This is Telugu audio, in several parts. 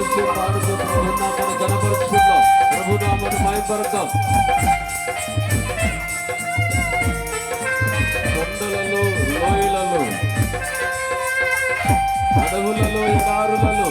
వారితో పాడుతూ ప్రభు నామాన్ని ఘనపరుచుకుందాం కొండలలో లోయలలో అడవులలో ఎడారులలో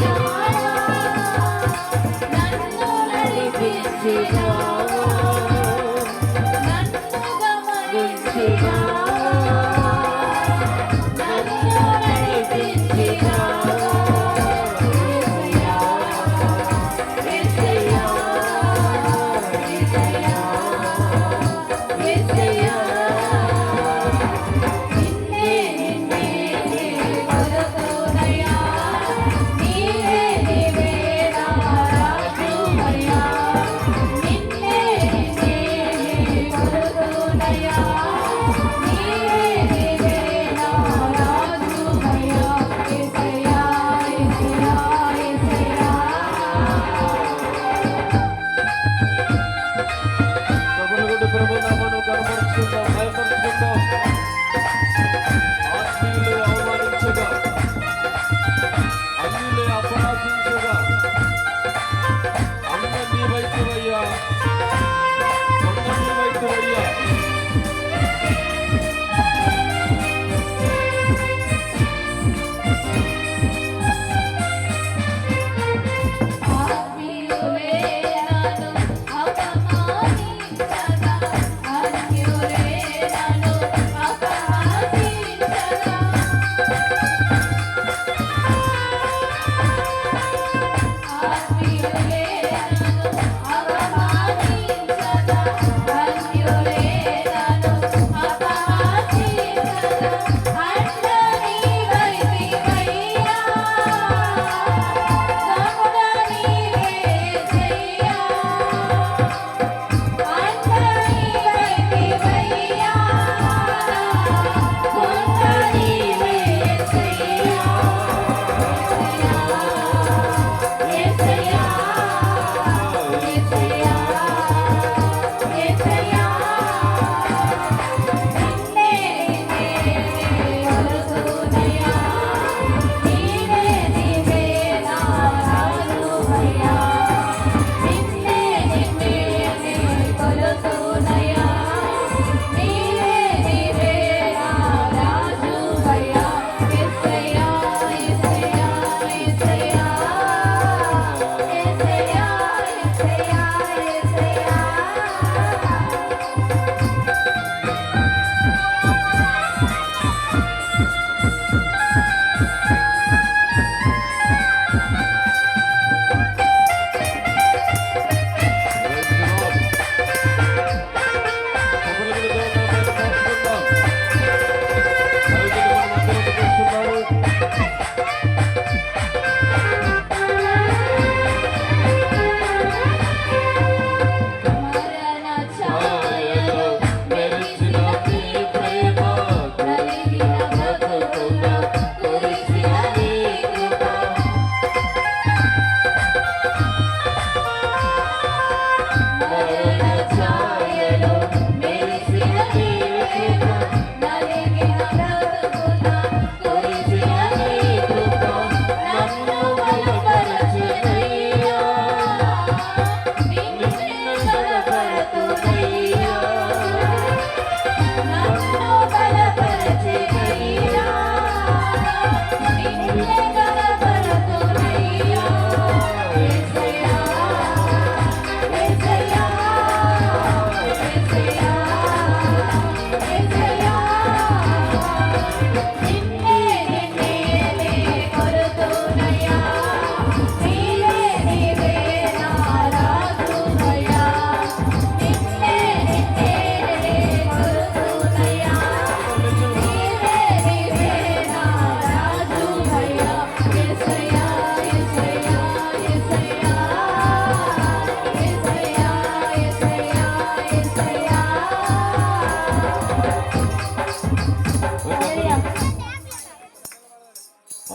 గమనించినావా నన్ను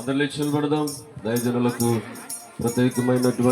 అందరి లక్ష్యాలు పెడదాం దయజనులకు ప్రత్యేకమైనటువంటి